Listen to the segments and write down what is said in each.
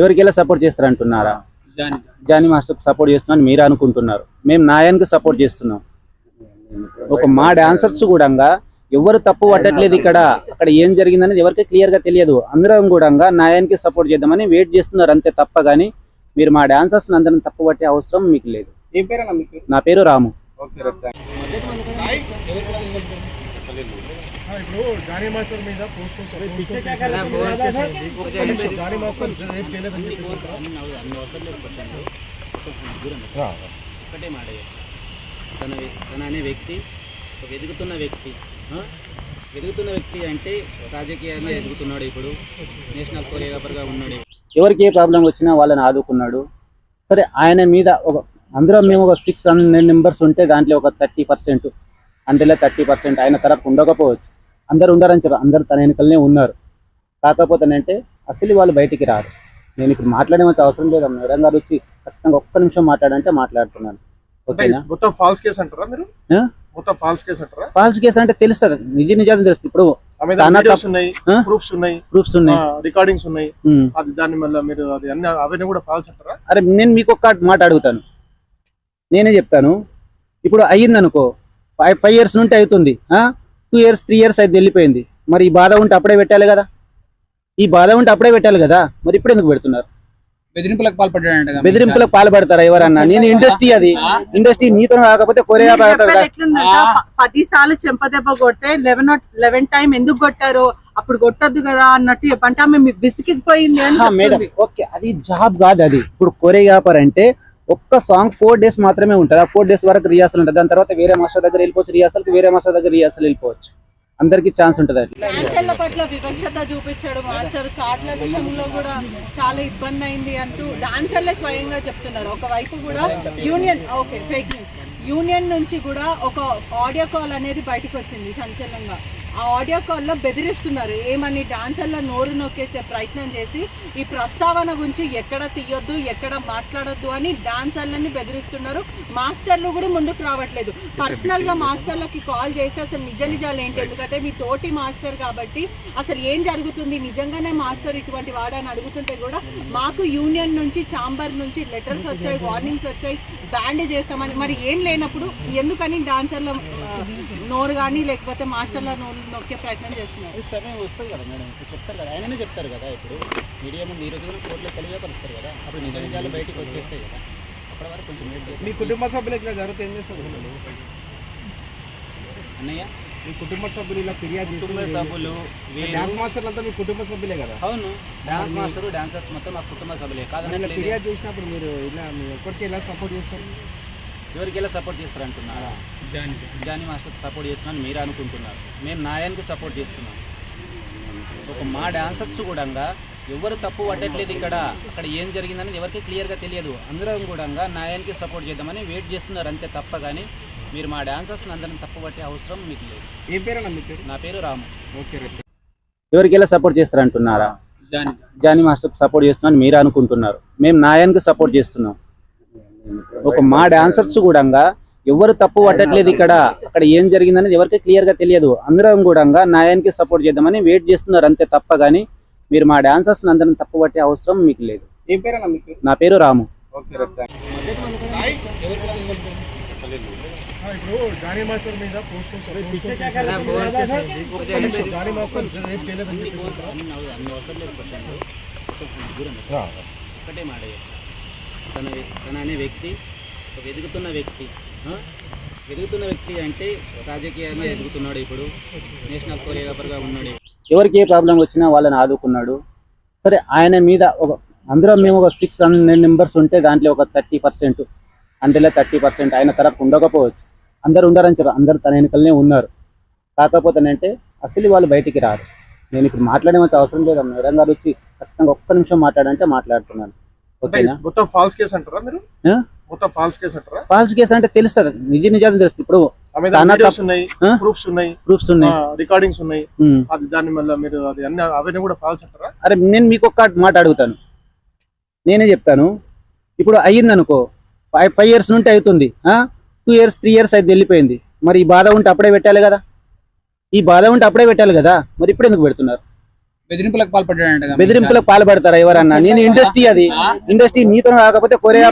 ఎవరికి ఎలా సపోర్ట్ చేస్తారంటున్నారా? జాని. జానీ మాస్టర్ సపోర్ట్ చేస్తున్నాను మీరు అనుకుంటున్నారు. మేము నాయానికి సపోర్ట్ చేస్తున్నాం. ఒక మా డాన్సర్స్ కూడా ఎవరు తప్పు పట్టట్లేదు ఇక్కడ. అక్కడ ఏం జరిగిందనేది ఎవరికి క్లియర్గా తెలియదు. అందరం కూడా నాయానికి సపోర్ట్ చేద్దామని వెయిట్ చేస్తున్నారు. అంతే తప్ప కానీ మీరు మా డాన్సర్స్ అందరం తప్పు పట్టే అవసరం మీకు లేదు. నా పేరు రాము. ఇప్పుడు జానీ మాస్టర్ మీద పోస్కోస్తారు జానీ మాస్టర్ రేపు చేయలేదని చెప్పేసి ఆ, ఒకటే మాట తన తన అనే వ్యక్తి ఒక ఎదుగుతున్న వ్యక్తి ఆ? ఎదుగుతున్న వ్యక్తి అంటే రాజకీయంగా ఎదుగుతున్నాడు ఇప్పుడు. నేషనల్ కొరియోగ్రాఫర్గా ఉన్నాడు. ఎవరికి ఏ ప్రాబ్లం వచ్చినా వాళ్ళని ఆదుకున్నాడు. సరే ఆయన మీద ఒక అందరం మేము ఒక సిక్స్ హండ్రెడ్ మెంబర్స్ ఉంటే దాంట్లో ఒక థర్టీ పర్సెంట్ అందులో థర్టీ పర్సెంట్ ఆయన తరపు ఉండకపోవచ్చు. అందరు ఉండరని చెప్పారు అందరు తన వెనుకలనే ఉన్నారు. కాకపోతే అంటే అసలు వాళ్ళు బయటికి రారు. నేను ఇప్పుడు మాట్లాడేమంత అవసరం లేదు. మేడం గారు వచ్చి ఖచ్చితంగా ఒక్క నిమిషం మాట్లాడంటే మాట్లాడుతున్నాను. ఓకేనా? మొత్తం ఫాల్స్ కేసు అంటారా మీరు? మొత్తం ఫాల్స్ కేసు అంటారా? ఫాల్స్ కేసు అంటే తెలుస్తుంది. నిజ నిజాలు తెలుస్తుంది. ఇప్పుడు దానా ఉన్నాయి? ప్రూఫ్స్ ఉన్నాయి ప్రూఫ్స్ ఉన్నాయి. రికార్డింగ్స్ ఉన్నాయి. అది దాన్ని మళ్ళీ మీరు అది అన్ని అవన్నీ కూడా ఫాల్స్ అంటారా? అరే నేను మీకు ఒక్క మాట అడుగుతాను. నేనే చెప్తాను. ఇప్పుడు అయ్యింది అనుకో ఫైవ్ ఫైవ్ ఇయర్స్ నుండి అవుతుంది. టూ ఇయర్స్ త్రీ ఇయర్స్ అయితే వెళ్ళిపోయింది. మరి ఈ బాధ ఉంటే అప్పుడే పెట్టాలి కదా? ఈ బాధ ఉంటే అప్పుడే పెట్టాలి కదా? మరి ఇప్పుడు ఎందుకు పెడుతున్నారు? బెదిరింపులకు పాల్పడ్డాడంట బెదిరింపులకు పాల్పడతారా ఎవరన్నా? నేను ఇండస్ట్రీ అది. ఇండస్ట్రీ నీతో కాకపోతే కొరియా పది సార్లు చెంపదెబ్బ కొట్టే లెవెన్ లెవెన్ టైం ఎందుకు కొట్టారు అప్పుడు కొట్టొద్దు కదా అన్నట్టు చెప్పంటే ఆమె మీ విసిగిపోయింది అని మేడం. ఓకే అది జాబ్ కాదు అది. ఇప్పుడు కొరియోగ్రాఫర్ అంటే ఒక్క సాంగ్ ఫోర్ డేస్ మాత్రమే ఉంటుంది. ఆ ఫోర్ డేస్ వరకు రిహార్సల్ ఉంటుంది. దాని తర్వాత వేరే మాస్టర్ దగ్గర వెళ్ళిపోవచ్చు రిహార్సల్కి వేరే మాస్టర్ దగ్గర రిహార్సల్ వెళ్ళిపోవచ్చు. అందరికి ఛాన్స్ ఉంటుంది అది పట్ల వివక్షత చూపించాడు మాస్టర్. కార్డుల విషయంలో కూడా చాలా ఇబ్బంది అయింది అంటూ డాన్సర్లే స్వయంగా చెప్తున్నారు. ఒకవైపు కూడా union okay fake news union నుంచి కూడా ఒక ఆడియో కాల్ అనేది బయటకు వచ్చింది సంచలనంగా. ఆ ఆడియో కాల్లో బెదిరిస్తున్నారు. ఏమని డాన్సర్ల నోరు నొక్కేసే ప్రయత్నం చేసి ఈ ప్రస్తావన గురించి ఎక్కడ తీయొద్దు ఎక్కడ మాట్లాడొద్దు అని డాన్సర్లని బెదిరిస్తున్నారు. మాస్టర్లు కూడా ముందుకు రావట్లేదు. పర్సనల్గా మాస్టర్లకి కాల్ చేసి అసలు నిజ నిజాలు ఏంటి? ఎందుకంటే మీ తోటి మాస్టర్ కాబట్టి అసలు ఏం జరుగుతుంది? నిజంగానే మాస్టర్ ఇటువంటి వాడని అడుగుతుంటే కూడా మాకు యూనియన్ నుంచి చాంబర్ నుంచి లెటర్స్ వచ్చాయి వార్నింగ్స్ వచ్చాయి బ్యాండ్ చేస్తామని. మరి ఏం లేనప్పుడు ఎందుకని డాన్సర్ల నోరు కానీ లేకపోతే మాస్టర్ల నోరు నొక్కే ప్రయత్నం చేస్తున్నారు. ఈ సమయం వస్తుంది కదా మేడం. ఇప్పుడు చెప్తారు కదా ఆయననే చెప్తారు కదా ఇప్పుడు. మీడియా ముందు ఈ రోజు కూడా కోర్టులో తెలియపరుస్తారు కదా. అప్పుడు నిజ నిజాలు బయటికి వచ్చేస్తాయి కదా. అప్పటి వరకు కొంచెం వెయిట్. మీ కుటుంబ సభ్యులు ఇట్లా జరిగితే ఏం చేస్తారు అన్నయ్య? మీ కుటుంబ సభ్యులు ఇలా ఫిర్యాదు కుటుంబ సభ్యులు డాన్స్ మాస్టర్లు అంతా మీ కుటుంబ సభ్యులే కదా? అవును. డాన్స్ మాస్టర్ డాన్సర్స్ మొత్తం మా కుటుంబ సభ్యులే. కాదనట్లేదు. ఫిర్యాదు చేసినప్పుడు మీరు ఇలా మీ ఒక్కరికి ఎలా సపోర్ట్ చేస్తారు? ఎవరికి ఎలా సపోర్ట్ చేస్తారంటున్నారా? జాని జానీ మాస్టర్ సపోర్ట్ చేస్తున్నాను మీరు అనుకుంటున్నారు. మేము నాయానికి సపోర్ట్ చేస్తున్నాం. ఒక మా డాన్సర్స్ కూడా ఎవరు తప్పు పట్టట్లేదు ఇక్కడ అక్కడ ఏం జరిగిందనేది ఎవరికి క్లియర్గా తెలియదు. అందరం కూడా నాయానికి సపోర్ట్ చేద్దామని వెయిట్ చేస్తున్నారు. అంతే తప్ప కానీ మీరు మా డాన్సర్స్ అందరం తప్పు పట్టే అవసరం మీకు లేదు. ఏం మీ పేరు? నా పేరు రాము. ఓకే ఎవరికి ఎలా సపోర్ట్ చేస్తారంటున్నారా? జాని. జానీ మాస్టర్ సపోర్ట్ చేస్తున్నాను మీరు అనుకుంటున్నారు. మేము నాయానికి సపోర్ట్ చేస్తున్నాం. ఒక మా డాన్సర్స్ కూడా ఎవరు తప్పు పట్టట్లేదు ఇక్కడ అక్కడ ఏం జరిగిందనేది ఎవరికి క్లియర్గా తెలియదు. అందరం కూడా నాయానికి సపోర్ట్ చేద్దామని వెయిట్ చేస్తున్నారు అంతే తప్ప కానీ మీరు మా డాన్సర్స్ అందరం తప్పు పట్టే అవసరం మీకు లేదు. నా పేరు రాము. ఓకే రేపు ఆ, ఇప్పుడు జానీ మాస్టర్ మీద పోస్కోస్తారు జానీ మాస్టర్ రేపు చేయలేదని చెప్పేసి ఆ, ఒకటే మాట తన తన అనే వ్యక్తి ఒక ఎదుగుతున్న వ్యక్తి ఎదుగుతున్న వ్యక్తి అంటే రాజకీయంగా ఎదుగుతున్నాడు ఇప్పుడు. నేషనల్ కొరియోగ్రాఫర్గా ఉన్నాడు ఎవరికి ఏ ప్రాబ్లం వచ్చినా వాళ్ళని ఆదుకున్నాడు. సరే ఆయన మీద ఒక అందరం మేము ఒక సిక్స్ హండ్రెడ్ మెంబర్స్ ఉంటే దాంట్లో ఒక థర్టీ పర్సెంట్ అందులో థర్టీ పర్సెంట్ ఆయన తరపు ఉండకపోవచ్చు. అందరు ఉండరని చెప్పారు అందరు తన వెనుకలనే ఉన్నారు. కాకపోతే అంటే అసలు వాళ్ళు బయటికి రారు. నేను ఇప్పుడు మాట్లాడేమంత అవసరం లేదు. మేడం గారు వచ్చి ఖచ్చితంగా ఒక్క నిమిషం మాట్లాడంటే మాట్లాడుతున్నాను. మొత్తం ఫాల్స్ కేసు అంటారా మీరు? మొత్తం ఫాల్స్ కేసు అంటారా? ఫాల్స్ కేసు అంటే తెలుస్తుంది. నిజ నిజాలు తెలుస్తుంది. ఇప్పుడు దానా ఉన్నాయి? ప్రూఫ్స్ ఉన్నాయి ప్రూఫ్స్ ఉన్నాయి. రికార్డింగ్స్ ఉన్నాయి. అది దాన్ని మళ్ళీ మీరు అది అన్ని అవన్నీ కూడా ఫాల్స్ అంటారా? అరే నేను మీకు ఒక్క మాట అడుగుతాను. నేనే చెప్తాను. ఇప్పుడు అయ్యింది అనుకో ఫైవ్ ఫైవ్ ఇయర్స్ నుండి అవుతుంది. టూ ఇయర్స్ త్రీ ఇయర్స్ అయితే వెళ్ళిపోయింది. మరి ఈ బాధ ఉంటే అప్పుడే పెట్టాలి కదా? ఈ బాధ ఉంటే అప్పుడే పెట్టాలి కదా? మరి ఇప్పుడు ఎందుకు పెడుతున్నారు? బెదిరింపులకు పాల్పడతారా ఎవరన్నా? నేను ఇండస్ట్రీ అది. ఇండస్ట్రీ నీతో కాకపోతే కొరియా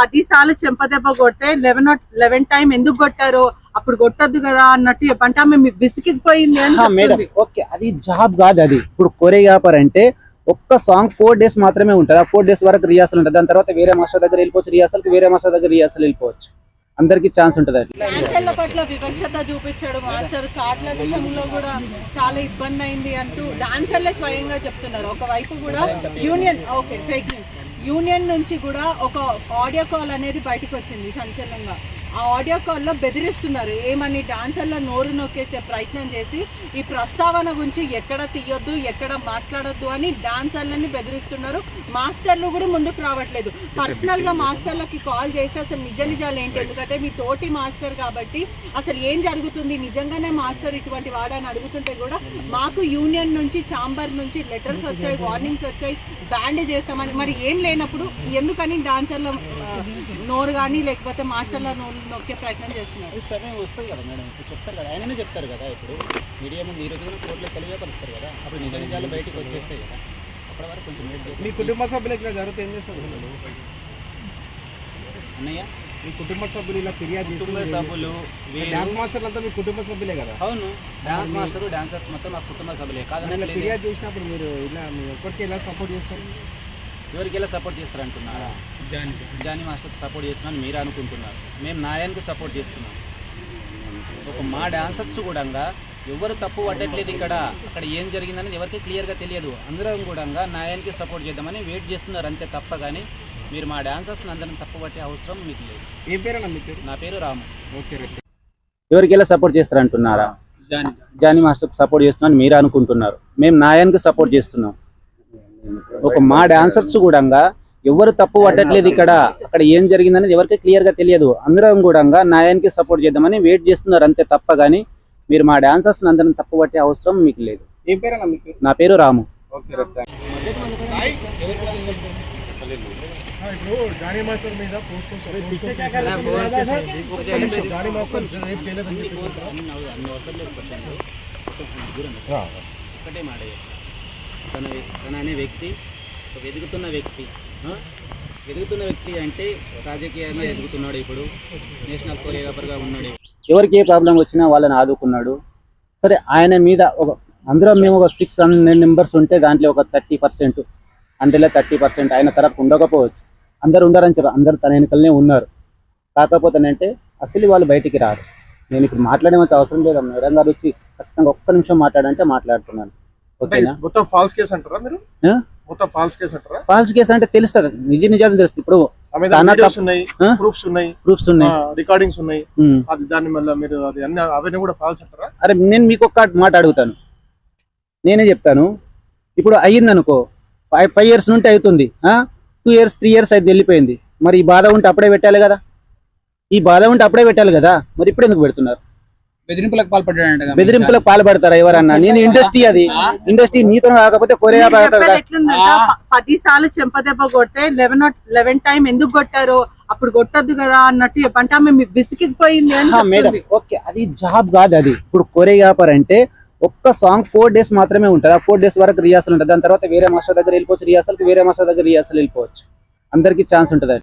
పది సార్లు చెంపదెబ్బ కొడితే లెవెన్ లెవెన్ టైం ఎందుకు కొట్టారు? అప్పుడు కొట్టద్దు కదా అన్నట్టు చెప్పంటే ఆమె విసిగిపోయింది అని మేడం. ఓకే అది జాబ్ కాదు అది. ఇప్పుడు కొరియోగ్రాఫర్ అంటే ఒక్క సాంగ్ ఫోర్ డేస్ మాత్రమే ఉంటుంది. ఆ ఫోర్ డేస్ వరకు రిహార్సల్ ఉంటుంది. దాని తర్వాత వేరే మాస్టర్ దగ్గర వెళ్ళిపోవచ్చు రిహార్సల్కి వేరే మాస్టర్ దగ్గర రిహార్సల్ వెళ్ళిపోవచ్చు. అందరికి ఛాన్స్ ఉంటుంది పట్ల వివక్షత చూపించాడు మాస్టర్ కార్డుల విషయంలో కూడా చాలా ఇబ్బంది అయింది అంటూ డాన్సర్లే స్వయంగా చెప్తున్నారు. ఒకవైపు కూడా union okay fake news. Union నుంచి కూడా ఒక ఆడియో కాల్ అనేది బయటకు వచ్చింది సంచలనంగా. ఆ ఆడియో కాల్లో బెదిరిస్తున్నారు. ఏమని డాన్సర్ల నోరు నొక్కేసే ప్రయత్నం చేసి ఈ ప్రస్తావన గురించి ఎక్కడ తీయొద్దు ఎక్కడ మాట్లాడొద్దు అని డాన్సర్లని బెదిరిస్తున్నారు. మాస్టర్లు కూడా ముందుకు రావట్లేదు. పర్సనల్గా మాస్టర్లకి కాల్ చేసి అసలు నిజ నిజాలు ఏంటి? ఎందుకంటే మీ తోటి మాస్టర్ కాబట్టి అసలు ఏం జరుగుతుంది? నిజంగానే మాస్టర్ ఇటువంటి వాడని అడుగుతుంటే కూడా మాకు యూనియన్ నుంచి చాంబర్ నుంచి లెటర్స్ వచ్చాయి వార్నింగ్స్ వచ్చాయి బ్యాండ్ చేస్తామని. మరి ఏం లేనప్పుడు ఎందుకని డాన్సర్ల నోరు కానీ లేకపోతే మాస్టర్ల నోరు నొక్కే ప్రయత్నం చేస్తున్నారు. అది సమయం వస్తుంది కదా మేడం. ఇప్పుడు చెప్తారు కదా. ఆయననే చెప్తారు కదా ఇప్పుడు. మీడియా ముందు ఈ రోజున కోర్టులో తెలియపరుస్తారు కదా. అప్పుడు నిజ నిజాలు బయటకు వచ్చేస్తాయి కదా. అప్పటి వరకు కొంచెం. మీ కుటుంబ సభ్యులకు ఇలా జరిగితే ఏం చేస్తారు? అన్నయ్య? మీ కుటుంబ సభ్యులు ఇలా ఫిర్యాదు కుటుంబ సభ్యులు డాన్స్ మాస్టర్లు అంతా మీ కుటుంబ సభ్యులే కదా. అవును. డాన్స్ మాస్టర్ డాన్సర్స్ మొత్తం మా కుటుంబ సభ్యులే. కాదని లేదు. ఫిర్యాదు చేసినప్పుడు మీరు ఇలా మీ ఒక్కరికి ఎలా సపోర్ట్ చేస్తారు? ఎవరికి ఎలా సపోర్ట్ చేస్తారు అంటున్నారా జానీ. జానీ మాస్టర్కి సపోర్ట్ చేస్తున్నాను మీరు అనుకుంటున్నారు. మేము నాయానికి సపోర్ట్ చేస్తున్నాం. ఒక మా డాన్సర్స్ కూడా ఎవరు తప్పు పట్టట్లేదు ఇక్కడ. అక్కడ ఏం జరిగిందనేది ఎవరికి క్లియర్గా తెలియదు. అందరం కూడా న్యాయానికి సపోర్ట్ చేద్దామని వెయిట్ చేస్తున్నారు. అంతే తప్ప కానీ మీరు మా డాన్సర్స్ని అందరం తప్పు పట్టే అవసరం మీకు లేదు. ఏం పేరన్నా మీ పేరు? నా పేరు రాము. ఓకే ఎవరికి ఎలా సపోర్ట్ చేస్తారు అంటున్నారా జానీ. జానీ మాస్టర్కి సపోర్ట్ చేస్తున్నాను మీరు అనుకుంటున్నారు. మేము నాయానికి సపోర్ట్ చేస్తున్నాం. ఒక మా డాన్సర్స్ కూడా ఎవరు తప్పు పట్టట్లేదు ఇక్కడ. అక్కడ ఏం జరిగిందనేది ఎవరికి క్లియర్గా తెలియదు. అందరం కూడా న్యాయానికి సపోర్ట్ చేద్దామని వెయిట్ చేస్తున్నారు. అంతే తప్ప కానీ మీరు మా డాన్సర్స్ అందరం తప్పు పట్టే అవసరం మీకు లేదు. నా పేరు రాము. ఓకే రైట్ ఇప్పుడు జానీ మాస్టర్ మీద పోస్టుకొని జానీ మాస్టర్ రేపు చేయలేదని చెప్పేసి ఒకటే మాట తన తన అనే వ్యక్తి ఒక ఎదుగుతున్న వ్యక్తి ఎదుగుతున్న వ్యక్తి అంటే రాజకీయంగా ఎదుగుతున్నాడు ఇప్పుడు. నేషనల్ కొరియోగ్రాఫర్గా ఉన్నాడు. ఎవరికి ఏ ప్రాబ్లం వచ్చినా వాళ్ళని ఆదుకున్నాడు. సరే ఆయన మీద ఒక అందరం మేము ఒక సిక్స్ హండ్రెడ్ మెంబర్స్ ఉంటే దాంట్లో ఒక థర్టీ పర్సెంట్ అందులో థర్టీ పర్సెంట్ ఆయన తరపు ఉండకపోవచ్చు. అందరు ఉండరని చెప్పారు అందరు తన వెనుకలనే ఉన్నారు. కాకపోతేనంటే అసలు వాళ్ళు బయటికి రారు. నేను ఇప్పుడు మాట్లాడేమంత అవసరం లేదు. మేడం గారు వచ్చి ఖచ్చితంగా ఒక్క నిమిషం మాట్లాడంటే మాట్లాడుతున్నాను. మొత్తం ఫాల్స్ కేసు అంటారా మీరు? మొత్తం ఫాల్స్ కేసు అంటారా? ఫాల్స్ కేసు అంటే తెలుస్తుంది. నిజ నిజాలు తెలుస్తుంది. ఇప్పుడు ఉన్నాయి ఆ? ప్రూఫ్స్ ఉన్నాయి ప్రూఫ్స్ ఉన్నాయి. రికార్డింగ్స్ ఉన్నాయి. అది దాని వల్ల మీరు అది అన్ని అవన్నీ కూడా ఫాల్స్ అంటారా? అరే నేను మీకు ఒక్క మాట అడుగుతాను. నేనే చెప్తాను. ఇప్పుడు అయ్యింది అనుకో ఫైవ్ ఫైవ్ ఇయర్స్ నుండి అవుతుంది. టూ ఇయర్స్ త్రీ ఇయర్స్ అయితే వెళ్ళిపోయింది. మరి ఈ బాధ ఉంటే అప్పుడే పెట్టాలి కదా? ఈ బాధ ఉంటే అప్పుడే పెట్టాలి కదా? మరి ఇప్పుడు ఎందుకు పెడుతున్నారు? బెదిరింపులకు పాల్పడ్డాడంట కదా. బెదిరింపులకు పాల్పడతారా ఎవరన్నా? నేను ఇండస్ట్రీ అది. ఇండస్ట్రీ నీతో కాకపోతే కొరియా పది సార్లు చెంపదెబ్బ కొడితే లెవెన్ లెవెన్ టైం ఎందుకు కొట్టారు అప్పుడు కొట్టద్దు కదా అన్నట్టు చెప్పంటే ఆమె మీ విసిగిపోయింది అని మేడం. ఓకే అది జాబ్ కాదు అది. ఇప్పుడు కొరియోగ్రాఫర్ అంటే ఒక్క సాంగ్ ఫోర్ డేస్ మాత్రమే ఉంటుంది. ఆ ఫోర్ డేస్ వరకు రిహార్సల్ ఉంటుంది. దాని తర్వాత వేరే మాస్టర్ దగ్గర వెళ్ళిపోవచ్చు రిహార్సల్కి వేరే మాస్టర్ దగ్గర రిహార్సల్ వెళ్ళిపోవచ్చు. అందరికీ ఛాన్స్ ఉంటుంది